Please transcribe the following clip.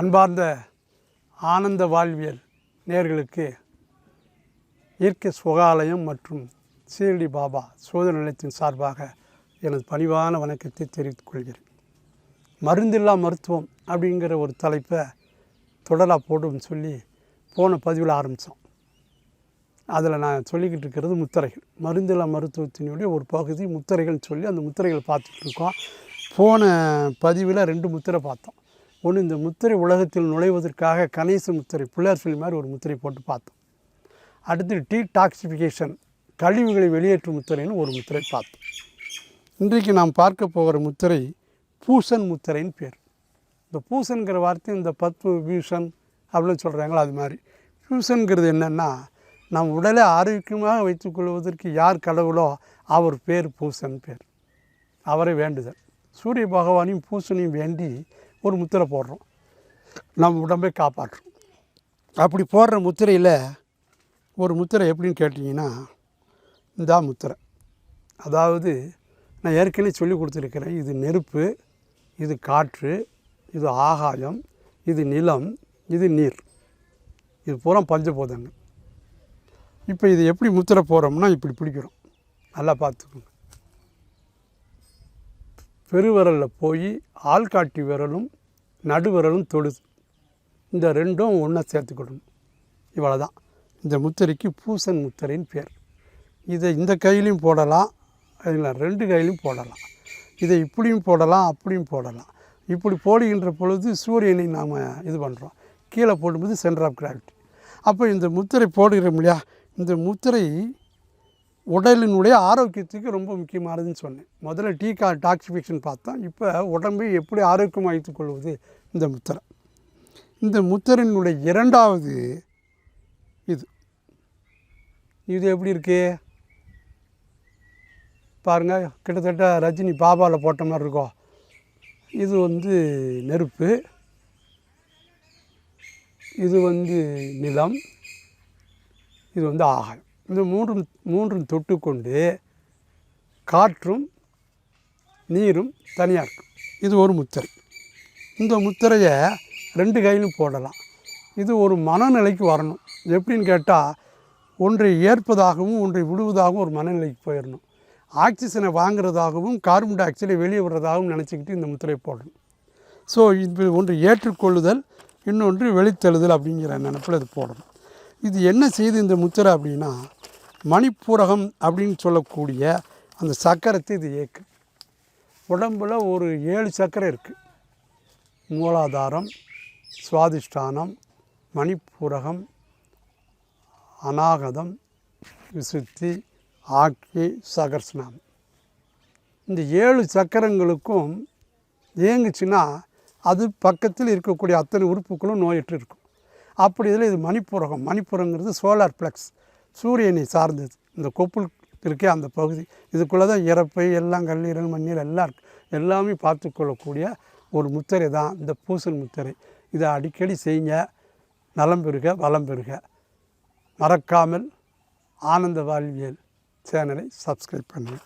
அன்பார்ந்த ஆனந்த வாழ்வியல் நேர்களுக்கு இயற்கை சுகாலயம் மற்றும் சீரடி பாபா சோதனை நிலையத்தின் சார்பாக எனது பணிவான வணக்கத்தை தெரிவித்துக் கொள்கிறேன். மருந்தில்லா மருத்துவம் அப்படிங்கிற ஒரு தலைப்பை தொடராக போடும்னு சொல்லி போன பதிவில் ஆரம்பித்தோம். அதில் நான் சொல்லிக்கிட்டு இருக்கிறது முத்திரைகள். மருந்தில்லா மருத்துவத்தினுடைய ஒரு பகுதி முத்திரைகள்னு சொல்லி அந்த முத்திரைகள் பார்த்துட்ருக்கோம் போன பதிவில் ரெண்டு முத்திரை பார்த்தோம். ஒன்று இந்த முத்திரை உலகத்தில் நுழைவதற்காக கணேச முத்திரை பிள்ளையார் சொல்லி மாதிரி ஒரு முத்திரை போட்டு பார்த்தோம். அடுத்து டீ டாக்ஸிஃபிகேஷன் கழிவுகளை வெளியேற்றும் முத்திரைன்னு ஒரு முத்திரை பார்த்தோம். இன்றைக்கு நாம் பார்க்க போகிற முத்திரை பூசன் முத்திரைன்னு பேர். இந்த பூசன்கிற வார்த்தை இந்த பத்து பியூஷன் அப்படின்னு சொல்கிறாங்களோ அது மாதிரி. பியூஷனுங்கிறது என்னென்னா நம் உடலை ஆரோக்கியமாக வைத்துக்கொள்வதற்கு யார் கடவுளோ அவர் பேர் பூசன் பேர். அவரை வேண்டுதல். சூரிய பகவானையும் பூசனையும் வேண்டி ஒரு முத்திரை போடுறோம். நம்ம உடம்பை காப்பாற்றும் அப்படி போடுற முத்திரையில் ஒரு முத்திரை எப்படின்னு கேட்டிங்கன்னா இந்தா முத்திரை. அதாவது நான் ஏற்கனவே சொல்லி கொடுத்துருக்கிறேன் இது நெருப்பு இது காற்று இது ஆகாயம் இது நிலம் இது நீர். இது பூரா பஞ்சபூதங்கள். இப்போ இது எப்படி முத்திரை போகிறோம்னா இப்படி பிடிக்கிறோம். நல்லா பார்த்துக்கோங்க. பெருவிரலில் போய் ஆள்காட்டி விரலும் நடுவிரலும் தொடுது இந்த ரெண்டும் ஒன்றா சேர்த்துக்கிடணும் இவ்வளோ தான் இந்த முத்திரைக்கு பூசன் முத்திரைன்னு பேர் இதை இந்த கையிலையும் போடலாம் இல்லை ரெண்டு கையிலையும் போடலாம். இதை இப்படியும் போடலாம் அப்படியும் போடலாம். இப்படி போடுகின்ற பொழுது சூரியனை நாம் இது பண்ணுறோம் கீழே போடும்போது சென்டர் ஆஃப் கிராவிட்டி அப்போ இந்த முத்திரை போடுகிறோம் இல்லையா? இந்த முத்திரை உடலினுடைய ஆரோக்கியத்துக்கு ரொம்ப முக்கியமானதுன்னு சொன்னேன். முதல்ல டீ கா டாக்ஸிஃபிகேஷன் பார்த்தோம். இப்போ உடம்பை எப்படி ஆரோக்கியமாக வைத்துக் கொள்வது? இந்த முத்திரை. இந்த முத்திரையினுடைய இரண்டாவது இது. இது எப்படி இருக்கு? பாருங்கள் கிட்டத்தட்ட ரஜினி பாபாவில் போட்ட மாதிரி இருக்கும். இது வந்து நெருப்பு. இது வந்து நிலம். இது வந்து ஆகாயம். இந்த மூன்றும் மூன்றும் தொட்டுக்கொண்டு காற்றும் நீரும் தனியாக இருக்கும். இது ஒரு முத்திரை. இந்த முத்திரையை ரெண்டு கையிலும் போடலாம். இது ஒரு மனநிலைக்கு வரணும். எப்படின்னு கேட்டால் ஒன்றை ஏற்பதாகவும் ஒன்றை விடுவதாகவும் ஒரு மனநிலைக்கு போயிடணும். ஆக்சிஜனை வாங்குறதாகவும் கார்பன் டை ஆக்சைடை வெளியே விடுறதாகவும் நினச்சிக்கிட்டு இந்த முத்திரையை போடணும். ஸோ இது ஒன்று ஏற்றுக்கொள்ளுதல் இன்னொன்று வெளித்தெழுதல் அப்படிங்கிற நினப்பில் இது போடணும். இது என்ன செய்து இந்த முத்திரை அப்படின்னா மணிப்பூரகம் அப்படின்னு சொல்லக்கூடிய அந்த சக்கரத்தை இது இயக்கு. உடம்பில் ஒரு ஏழு சக்கரை இருக்குது மூலாதாரம் சுவாதிஷ்டானம் மணிப்பூரகம் அநாகதம் விசுத்தி ஆக்கி சகர்ஸ்னாம் இந்த ஏழு சக்கரங்களுக்கும் இயங்குச்சுன்னா அது பக்கத்தில் இருக்கக்கூடிய அத்தனை உறுப்புகளும் நோயற்று இருக்கும். அப்படி இதில் இது மணிப்புரகம். மணிப்புரங்கிறது சோலார் ப்ளக்ஸ் சூரியனை சார்ந்தது இந்த கொப்புள் இருக்கே அந்த பகுதி. இதுக்குள்ளே தான் இறப்பை எல்லாம் கல்லீரல் மண்ணீர் எல்லாம் எல்லாமே பார்த்துக்கொள்ளக்கூடிய ஒரு முத்திரை தான். இந்த பூசல் முத்திரை. இதை அடிக்கடி செய்யுங்க. நலம் பெறுக வளம் பெறுக. மறக்காமல் ஆனந்த வாழ்வியல் சேனலை சப்ஸ்கிரைப் பண்ணுங்கள்